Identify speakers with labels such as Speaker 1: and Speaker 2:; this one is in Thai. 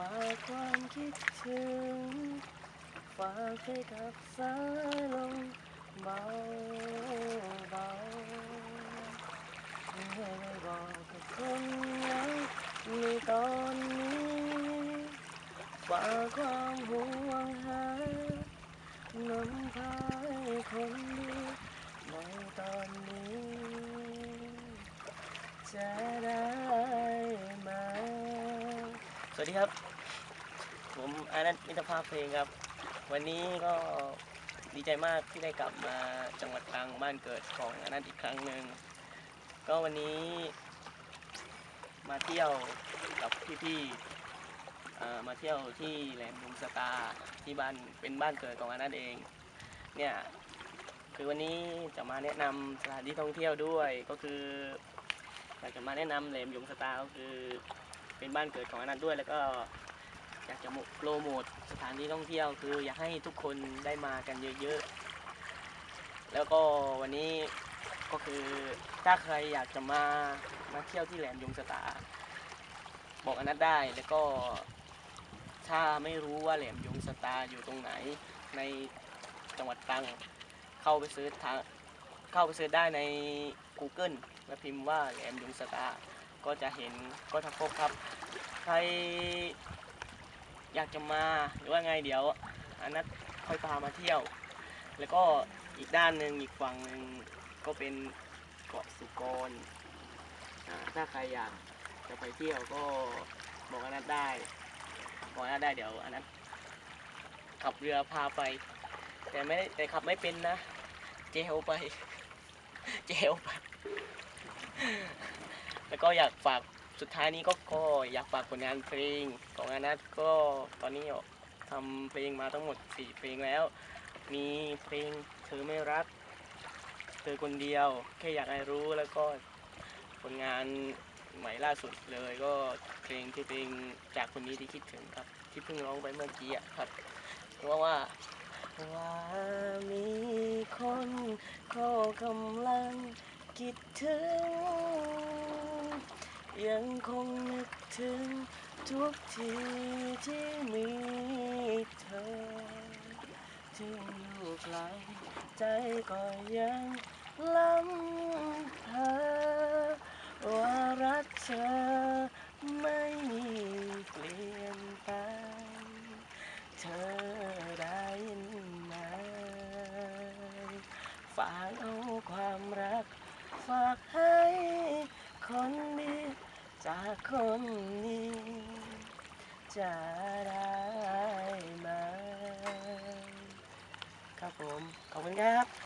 Speaker 1: ฝากความคิดถึง ฝากให้กับสายลมเบาเบาๆให้ได้บอกกับคนนั้นในตอนนี้ฝากความห่วงหานำพาให้คนดีในตอนนี้จะได้ไหม สวัสดีครับ ผมอานัทมิตรภาพเพลงครับ วันนี้ก็ดีใจมากที่ได้กลับมาจังหวัดตรังบ้านเกิดของอานัทอีกครั้งหนึ่งก็วันนี้มาเที่ยวกับพี่ๆมาเที่ยวที่แหลมลุงสตาที่บ้านเป็นบ้านเกิดของอานัทเองเนี่ยคือวันนี้จะมาแนะนำสถานที่ท่องเที่ยวด้วยก็คืออยากจะมาแนะนำแหลมยงสตาก็คือ เป็นบ้านเกิดของอานัทด้วย แล้วก็อยากจะโปรโมทสถานที่ท่องเที่ยว คืออยากให้ทุกคนได้มากันเยอะๆ แล้วก็วันนี้ก็คือถ้าใครอยากจะมามาเที่ยวที่แหลมยงสตาบอกอนัทได้แล้วก็ถ้าไม่รู้ว่าแหลมยงสตาอยู่ตรงไหนในจังหวัดตรังเข้าไปซื้อทางเข้าไปซื้อได้ใน Google แล้วพิมพ์ว่าแหลมยงสตา ก็จะเห็นก็จะพบครับ ใครอยากจะมาหรือว่าไงเดี๋ยวอันนัทค่อยพามาเที่ยว แล้วก็อีกด้านหนึ่งอีกฝั่งหนึ่งก็เป็นเกาะสุกรถ้าใครอยากจะไปเที่ยวก็บอกอนัทได้บอกอนัทได้เดี๋ยวอนัทขับเรือพาไป แต่ไม่แต่ขับไม่เป็นนะ เจลไป เจลไป แล้วก็อยากฝากสุดท้ายนี้ก็ก็อยากฝากผลงานเพลงของอานัทก็ตอนนี้ทำเพลงมาทั้งหมด 4 เพลงแล้ว มีเพลงเธอไม่รัก เธอคนเดียว แค่อยากให้รู้แล้วก็ผลงานใหม่ล่าสุดเลยก็เพลงที่เพลงจากคนนี้ที่คิดถึงครับ ที่เพิ่งร้องไปเมื่อกี้อะครับเพราะว่าว่ามีคนเขากำลังคิดถึง ยังคงนึกถึงทุกทีที่มีเธอ ถึงอยู่ไกลใจก็ยังล้ำเธอว่ารักเธอไม่มีเปลี่ยนไป เธอได้ยินไหมฝากเอาความรักฝากให้ คนดีจากคนนี้จะได้ไหมครับผม ขอบคุณครับ